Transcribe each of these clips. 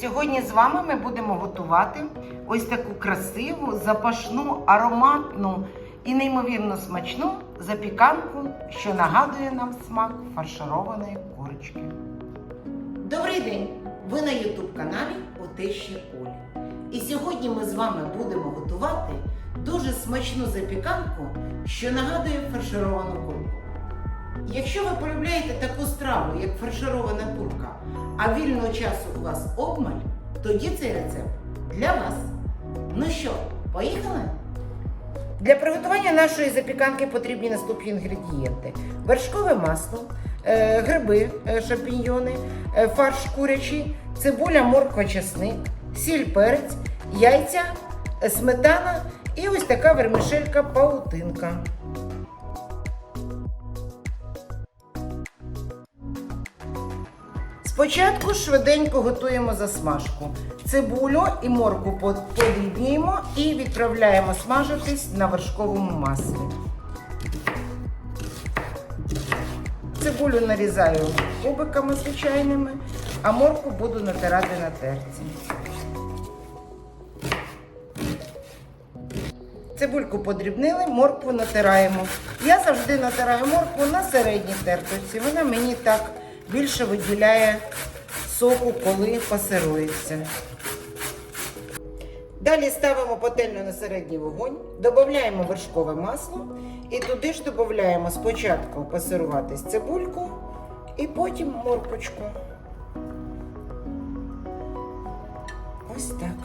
Сьогодні з вами ми будемо готувати ось таку красиву, запашну, ароматну і неймовірно смачну запіканку, що нагадує нам смак фаршированої курочки. Добрий день! Ви на Ютуб каналі Отещі Олі. І сьогодні ми з вами будемо готувати дуже смачну запіканку, що нагадує фаршировану курку. Якщо ви полюбляєте таку страву, як фарширована курка, а вільного часу у вас обмаль, тоді цей рецепт для вас. Ну що, поїхали? Для приготування нашої запіканки потрібні наступні інгредієнти: вершкове масло, е, гриби, е, шампіньйони, е, фарш курячий, цибуля, морква, чесник, сіль, перець, яйця, сметана і ось така вермішелька Спочатку швиденько готуємо засмажку. Цибулю і морку подрібнюємо і відправляємо смажитись на вершковому маслі. Цибулю нарізаю кубиками звичайними, а морку буду натирати на терці. Цибульку подрібнили, моркву натираємо. Я завжди натираю моркву на середній тертості. Вона мені так більше виділяє соку, коли пасирується. Далі ставимо пательню на середній вогонь, додаємо вершкове масло і туди ж додаємо спочатку пасируватись цибульку і потім морквочку. Ось так.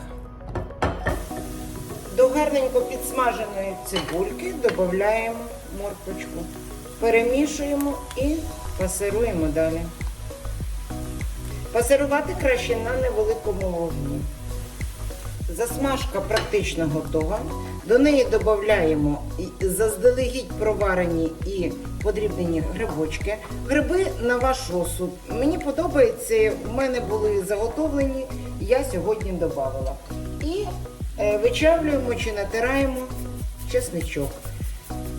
До гарненько підсмаженої цибульки додаємо морквочку. Перемішуємо і пасируємо далі. Пасирувати краще на невеликому вогні. Засмажка практично готова. До неї додаємо заздалегідь проварені і подрібнені грибочки. Гриби на ваш розсуд. Мені подобається, в мене були заготовлені, я сьогодні додавала. І е, вичавлюємо чи натираємо чесничок.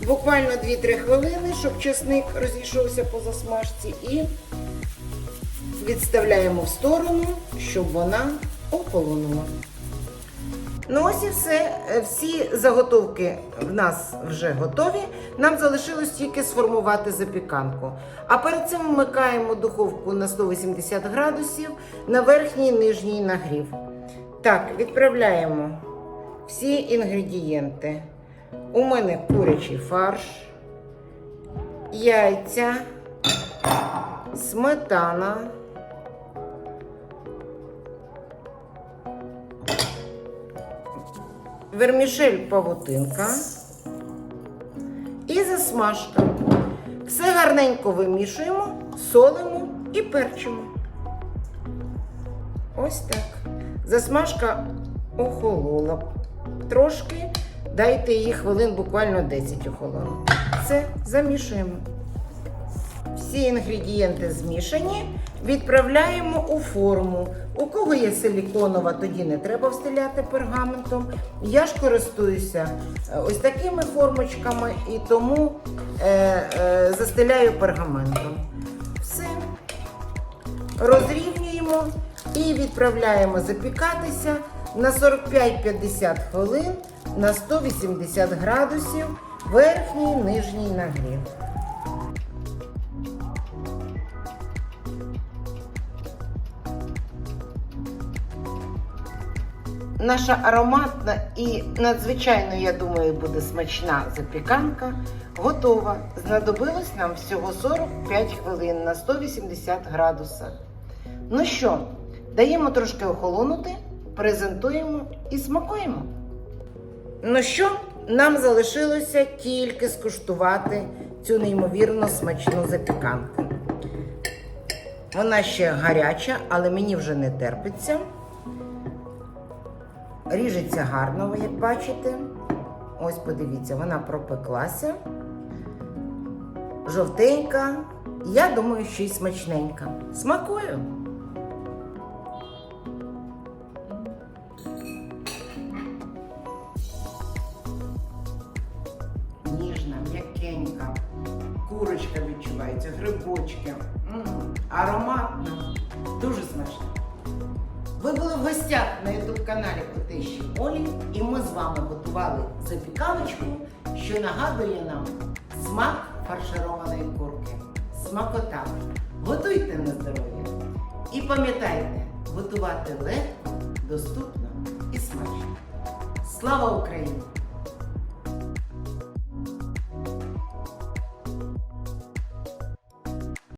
Буквально 2-3 хвилини, щоб чесник розійшовся по засмажці, і відставляємо в сторону, щоб вона охолонула. Ну ось і все. Е, Всі заготовки в нас вже готові. Нам залишилось тільки сформувати запіканку. А перед цим вмикаємо духовку на 180 градусів на верхній нижній нагрів. Так, відправляємо всі інгредієнти. У мене курячий фарш, яйця, сметана. вермішель павутинка і засмажка. Все гарненько вимішуємо, солимо і перчимо. Ось так. Засмажка охолола. Трошки дайте їй хвилин буквально 10 охолону. Все, замішуємо. Всі інгредієнти змішані, відправляємо у форму. У кого є силіконова, тоді не треба встиляти пергаментом. Я ж користуюся е, ось такими формочками і тому е, е, застеляю пергаментом. Все. Розрівнюємо і відправляємо запікатися на 45-50 хвилин на 180 градусів верхній нижній нагрів. Наша ароматна і надзвичайно, я думаю, буде смачна запіканка готова. Знадобилось нам всього 45 хвилин на 180 градусах. Ну що, даємо трошки охолонути, презентуємо і смакуємо. Ну що, нам залишилося тільки скуштувати цю неймовірно смачну запіканку. Вона ще гаряча, але мені вже не терпиться. Ріжеться гарно, ви як бачите. Ось подивіться, вона пропеклася. Жовтенька. Я думаю, що й смачненька. Смакую. М'якенька. Курочка відчувається, грибочки. М, Ароматно. Дуже смачно. Ви були в гостях на youtube каналі Котищі Олі, і ми з вами готували запіканочку, що нагадує нам смак фаршированої курки. Смакота. Готуйте на здоров'я. І пам'ятайте, готувати легко, доступно і смачно. Слава Україні!